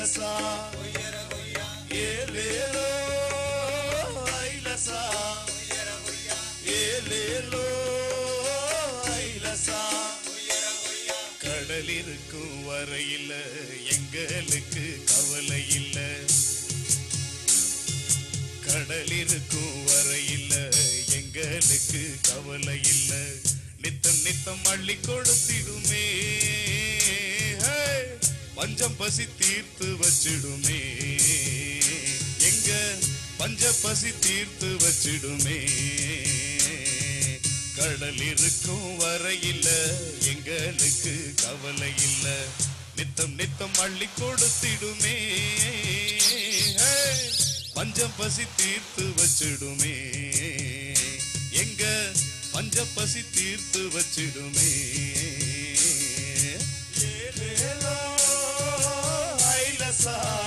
ஐலசா ஏலேலோ ஐலசா. ஏலேலோ ஐலசா. கடல் இருக்கும் வரையில எங்களுக்கு கவலை இல்ல. கடல் இருக்கும் வரையில எங்களுக்கு கவலை இல்ல. நித்தம் நித்தம் அள்ளி கொடுத்திடுமே பஞ்சம் பசி தீர்த்து வச்சிடுமே. எங்க பஞ்ச பசி தீர்த்து வச்சிடுமே. கடல் இருக்கும் வரையில எங்களுக்கு கவலை இல்ல. நித்தம் நித்தம் அள்ளி கொடுத்திடுமே. பஞ்சம் பசி தீர்த்து வச்சிடுமே. எங்க பஞ்ச பசி தீர்த்து வச்சிடுமே. sun.